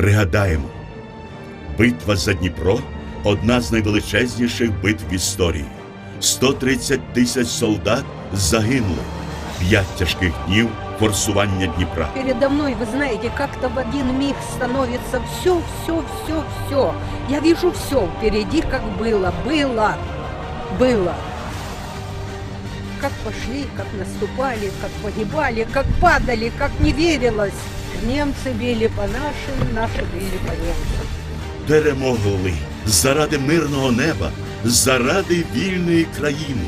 Пригадаємо, битва за Дніпро одна з найвеличезніших битв в історії. 130 тисяч солдат загинули. П'ять тяжких днів форсування Дніпра. Передо мной, вы знаете, как-то в один миг становится все, все, все, все. Я вижу все впереди, как было, было, было. Как пошли, как наступали, как погибали, как падали, как не верилось. Немцы били по нашим, наши били по немцам. Перемогли заради мирного неба, заради вільної країни.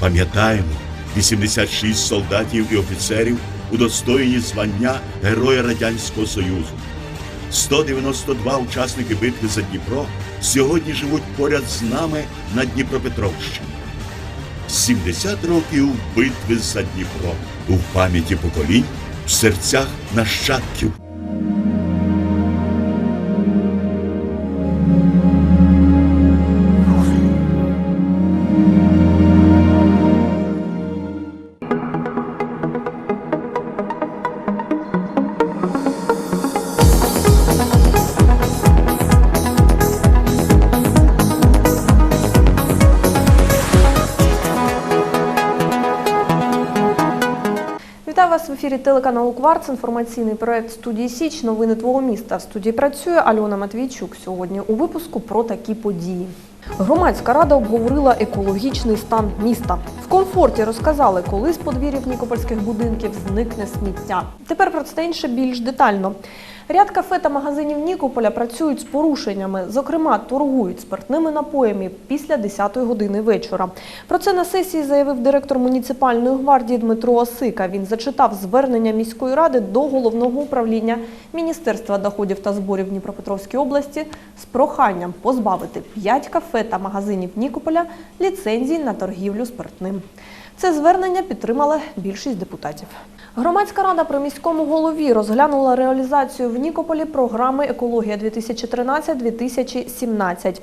Пам'ятаємо, 86 солдатів і офіцерів удостоєні звання Героя Радянського Союзу. 192 учасники битви за Дніпро сьогодні живуть поряд з нами на Дніпропетровщині. 70 років битви за Дніпро у пам'яті поколінь, в серцях нащадків. Вітаю вас в ефірі телеканалу Кварц. Інформаційний проект студії Січ. Новини твого міста. В студії працює Альона Матвійчук. Сьогодні у випуску про такі події. Громадська рада обговорила екологічний стан міста. В комфорті розказали, коли з подвір'їв нікопольських будинків зникне сміття. Тепер про це інше більш детально. Ряд кафе та магазинів Нікополя працюють з порушеннями. Зокрема, торгують спиртними напоями після 10-ї години вечора. Про це на сесії заявив директор муніципальної гвардії Дмитро Осика. Він зачитав звернення міської ради до головного управління Міністерства доходів та зборів Дніпропетровської області з проханням позбавити 5 кафе та магазинів Нікополя ліцензій на торгівлю спиртним. Це звернення підтримала більшість депутатів. Громадська рада при міському голові розглянула реалізацію в Нікополі програми Екологія 2013-2017.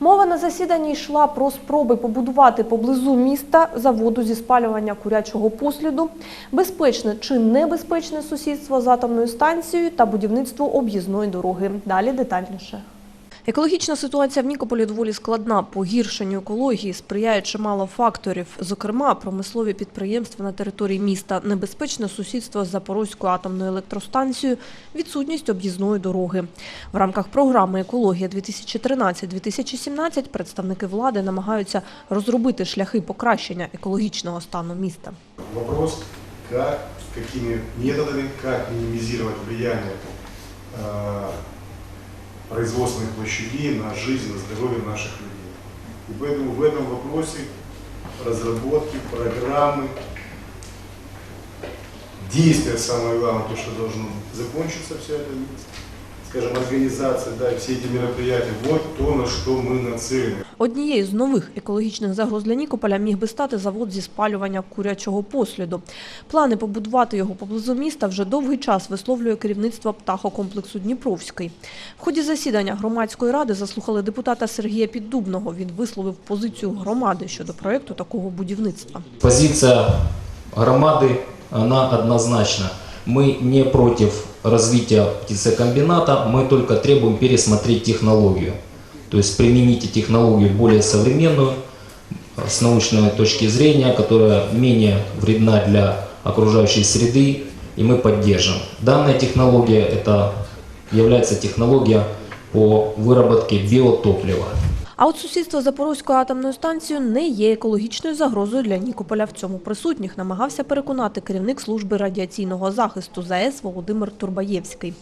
Мова на засіданні йшла про спроби побудувати поблизу міста заводу зі спалювання курячого посліду, безпечне чи небезпечне сусідство з атомною станцією та будівництво об'їзної дороги. Далі детальніше. Екологічна ситуація в Нікополі доволі складна. Погіршенню екології сприяє чимало факторів, зокрема промислові підприємства на території міста, небезпечне сусідство з Запорозькою атомною електростанцією, відсутність об'їзної дороги. В рамках програми Екологія 2013-2017 представники влади намагаються розробити шляхи покращення екологічного стану міста. Вопрос, как, какими методами, как минимизировать влияние э, производственных площадей на жизнь, на здоровье наших людей. И поэтому в этом вопросе разработки, программы, действия, самое главное, то, что должно закончиться все это, скажем, организация, да, и все эти мероприятия, вот то, на что мы нацелены. Однією з нових екологічних загроз для Нікополя міг би стати завод зі спалювання курячого посліду. Плани побудувати його поблизу міста вже довгий час висловлює керівництво птахокомплексу Дніпровський. В ході засідання громадської ради заслухали депутата Сергія Піддубного. Він висловив позицію громади щодо проекту такого будівництва. Позиция громады, она однозначна. Мы не против развития птицекомбината, мы только требуем пересмотреть технологию. То есть примените технологию более современную, э, с научной точки зрения, которая менее вредна для окружающей среды, и мы поддержим. Данная технология это является технология по выработке биотоплива. А от сусідство з Запорозькою атомною станцією не є екологічною загрозою для Нікополя. В цьому присутніх намагався переконати керівник служби радіаційного захисту ЗАЕС Володимир Турбаєвський.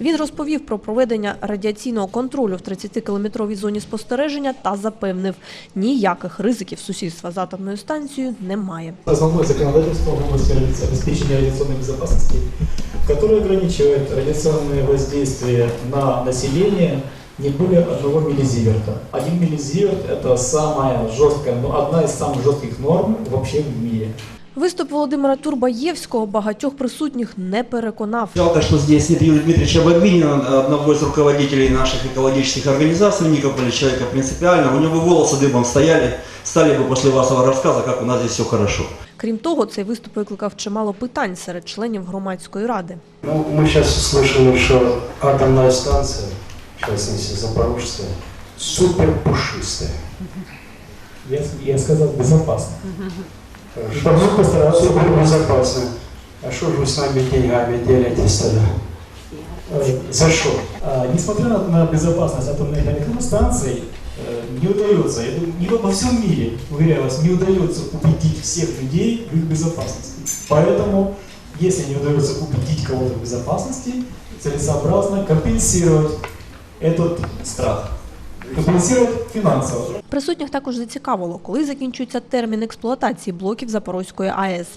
Він розповів про проведення радіаційного контролю в 30-кілометровій зоні спостереження та запевнив, ніяких ризиків сусідства з атомною станцією немає. Основное законодательство в области радиационного- обеспечения радиационной безопасности, которое ограничивает радиационное воздействие на население не более одного миллизиверта. Один миллизиверт – это самая жесткая, ну, одна из самых жестких норм вообще в мире. Виступ Володимира Турбаєвського багатьох присутніх не переконав. Жалко, что здесь нет Юрия Дмитриевича Бабинина, одного из руководителей наших экологических организаций в Никополе, человека принципиального. У него волосы дыбом стояли, стали бы после вашего рассказа, как у нас здесь все хорошо. Крім того, цей виступ викликав чимало питань серед членів громадської ради. Ну, мы сейчас услышали, что атомная станция, частности Запорожская, супер пушистая. Я, я сказал безопасно. Хорошо. Должны постараться. Супер безопасная. А что же вы с нами деньгами делитесь тогда? Э, За что? А, Несмотря на, на безопасность атомных электростанций, э, не удается, я думаю, не во всем мире, уверяю вас, не удается убедить всех людей в их безопасности. Поэтому, если не удается убедить кого-то в безопасности, целесообразно компенсировать этот страх. Компенсировать финансово. Присутніх також зацікавило, коли закінчується термін експлуатації блоків Запорозької АЕС.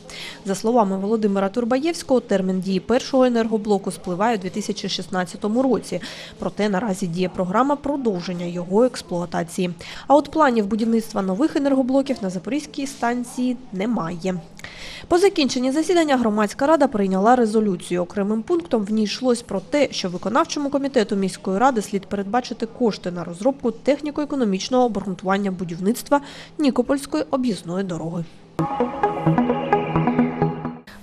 За словами Володимира Турбаєвського, термін дії першого енергоблоку спливає у 2016 році. Проте наразі діє програма продовження його експлуатації. А от планів будівництва нових енергоблоків на Запорізькій станції немає. По закінченні засідання громадська рада прийняла резолюцію. Окремим пунктом в ній йшлось про те, що виконавчому комітету міської ради слід передбачити кошти на розробку техніко-економічного обґрунтування будівництва Нікопольської об'їзної дороги.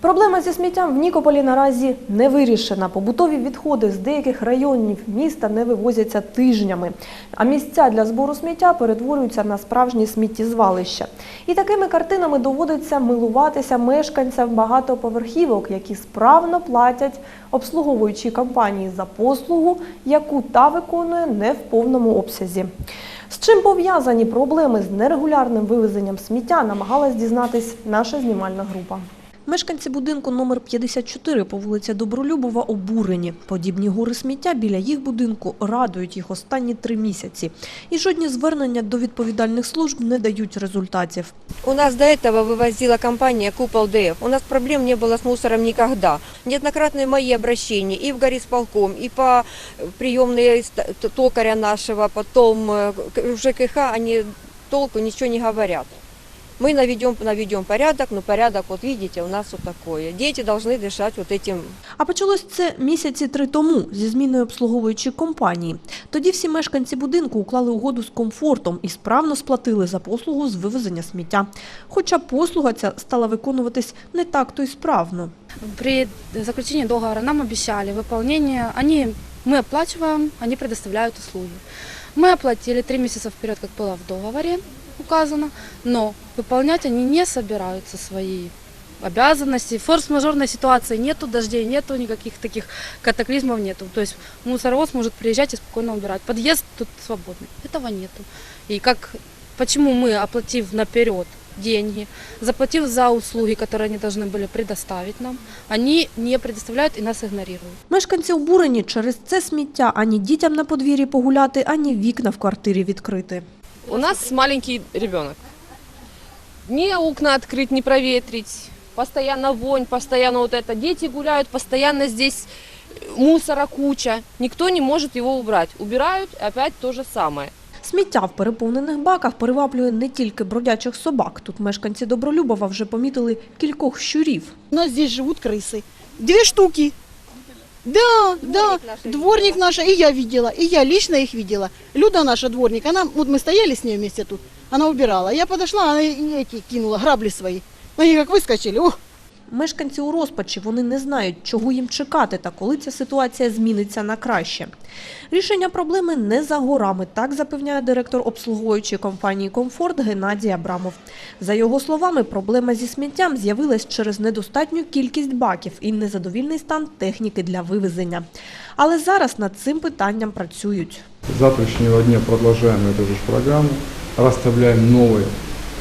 Проблема зі сміттям в Нікополі наразі не вирішена. Побутові відходи з деяких районів міста не вивозяться тижнями, а місця для збору сміття перетворюються на справжні сміттєзвалища. І такими картинами доводиться милуватися мешканцям багатоповерхівок, які справно платять обслуговуючій компанії за послугу, яку та виконує не в повному обсязі. З чим пов'язані проблеми з нерегулярним вивезенням сміття, намагалась дізнатись наша знімальна група. Мешканці будинку номер 54 по вулиці Добролюбова обурені. Подібні гори сміття біля їх будинку радують їх останні три місяці. І жодні звернення до відповідальних служб не дають результатів. У нас до этого вывозила компания Купол ДФ. У нас проблем не было с мусором никогда. Неоднократные мои обращения и в горисполком, и по приемные ст- т- токаря нашего, потом э, к- в ЖКХ, они толку ничего не говорят. Мы наведем, наведем порядок, но порядок, вот видите, у нас вот такое. Дети должны дышать вот этим А почалось це місяці три тому зі зміною обслуговуючої компанії. Тоді всі мешканці будинку уклали угоду з комфортом і справно сплатили за послугу з вивезення сміття. Хоча послуга ця стала виконуватись не так то й справно. При заключении договора нам обещали выполнение. Они, мы оплачиваем, они предоставляют услуги. Мы оплатили три месяца вперед, как было в договоре указано, но выполнять они не собираются свои обязанности. Форс-мажорной ситуации нету, дождей нету, никаких таких катаклизмов нету. То есть мусоровоз может приезжать и спокойно убирать. Подъезд тут свободный. Этого нету. И как, почему мы, оплатив наперед деньги, заплатив за услуги, которые они должны были предоставить нам, они не предоставляют и нас игнорируют. Мешканці обурені через це сміття ані дітям на подвір'ї погуляти, ані вікна в квартирі відкрити. У нас маленький ребенок. Ни окна открыть, не проветрить. Постоянно вонь, постоянно вот это. Дети гуляют, постоянно здесь мусора куча. Никто не может его убрать. Убирают, опять то же самое. Сміття в переповнених баках приваблює не тільки бродячих собак. Тут мешканці Добролюбова вже помітили кількох щурів. У нас здесь живут крысы. Две штуки. Да, да, дворник наша, и я видела, и я лично их видела. Люда наша дворник, она, вот мы стояли с ней вместе тут, она убирала. Я подошла, она и эти кинула, грабли свои. Они как выскочили, ох, Мешканці у розпачі вони не знають, чого їм чекати та коли ця ситуація зміниться на краще. Рішення проблеми не за горами, так запевняє директор обслуговуючої компанії Комфорт Геннадій Абрамов. За його словами, проблема зі сміттям з'явилась через недостатню кількість баків і незадовільний стан техніки для вивезення. Але зараз над цим питанням працюють. С завтрашнего дня продолжаем эту же программу, расставляем новые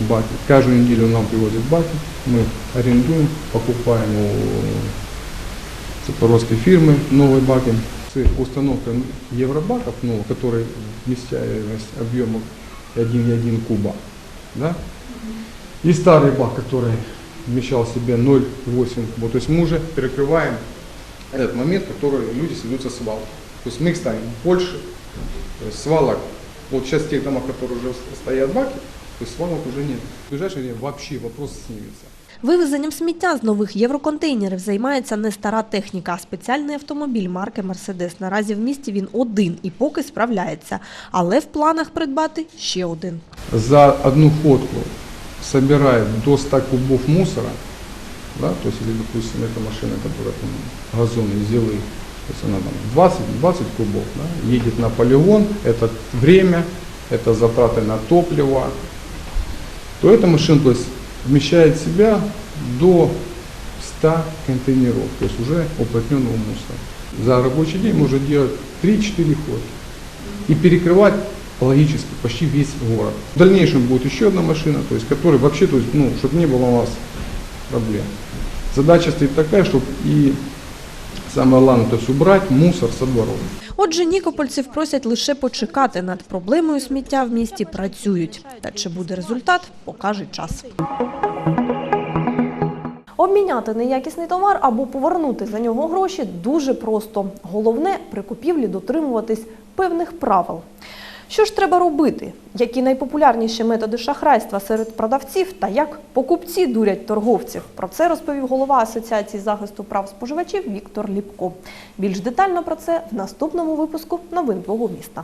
баки. Каждую неделю нам привозят баки, мы арендуем, покупаем у запорожской фирмы новые баки. С установкой евробаков, ну, которые вместяемость объема 1,1 куба, да? и старый бак, который вмещал в себе 0,8 куба. То есть мы уже перекрываем этот момент, который люди сойдутся с свалки. То есть мы их ставим больше, свалок, вот сейчас в тех домах, которые уже стоят баки, то есть свалок уже нет. В ближайшее время вообще вопрос снимется. Вивезенням сміття з нових євроконтейнерів займається не стара техніка, а спеціальний автомобіль марки «Мерседес». Наразі в місті він один і поки справляється. Але в планах придбати ще один. За одну ходку собирает до 100 кубов мусора, да, то есть, или, допустим, эта машина, которая там газоны, зелы, то есть она там 20, 20 кубов, да, едет на полигон, это время, это затраты на топливо, то эта машина то есть, вмещает в себя до 100 контейнеров, то есть уже уплотненного мусора. За рабочий день можно делать 3-4 ходки и перекрывать логически почти весь город. В дальнейшем будет еще одна машина, то есть, которая вообще, то есть, ну, чтобы не было у нас проблем. Задача стоит такая, чтобы и самое главное, то есть убрать мусор со дворов. Отже, нікопольців просять лише почекати над проблемою сміття в місті працюють. Та чи буде результат, покаже час. Обміняти неякісний товар або повернути за нього гроші дуже просто. Головне при купівлі дотримуватись певних правил. Що ж треба робити? Які найпопулярніші методи шахрайства серед продавців та як покупці дурять торговців? Про це розповів голова Асоціації захисту прав споживачів Віктор Ліпко. Більш детально про це в наступному випуску новин твого міста.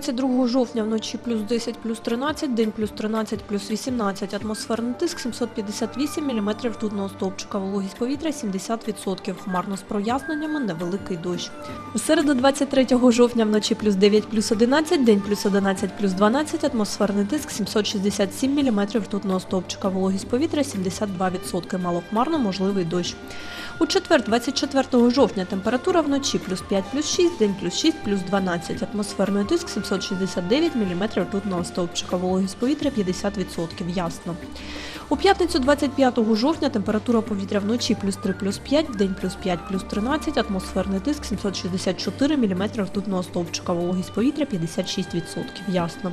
22 жовтня, вночі плюс 10, плюс 13, день плюс 13, плюс 18, атмосферний тиск 758 мм ртутного стовпчика, вологість повітря 70%, хмарно з проясненнями, невеликий дощ. У середу, 23 жовтня, вночі плюс 9, плюс 11, день плюс 11, плюс 12, атмосферний тиск 767 мм ртутного стовпчика, вологість повітря 72%, малохмарно, можливий дощ. У четвер, 24 жовтня, температура вночі плюс 5, плюс 6, день плюс 6, плюс 12. Атмосферний тиск 769 мм ртутного стовпчика, вологість повітря 50%, ясно. У п'ятницю 25 жовтня температура повітря вночі плюс 3, плюс 5, день плюс 5, плюс 13, атмосферний тиск 764 мм ртутного стовпчика, вологість повітря 56%, ясно.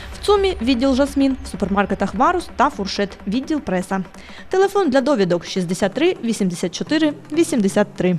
ЦУМі відділ Жасмін, в супермаркетах Варус та Фуршет, відділ преса. Телефон для довідок 63 84 83.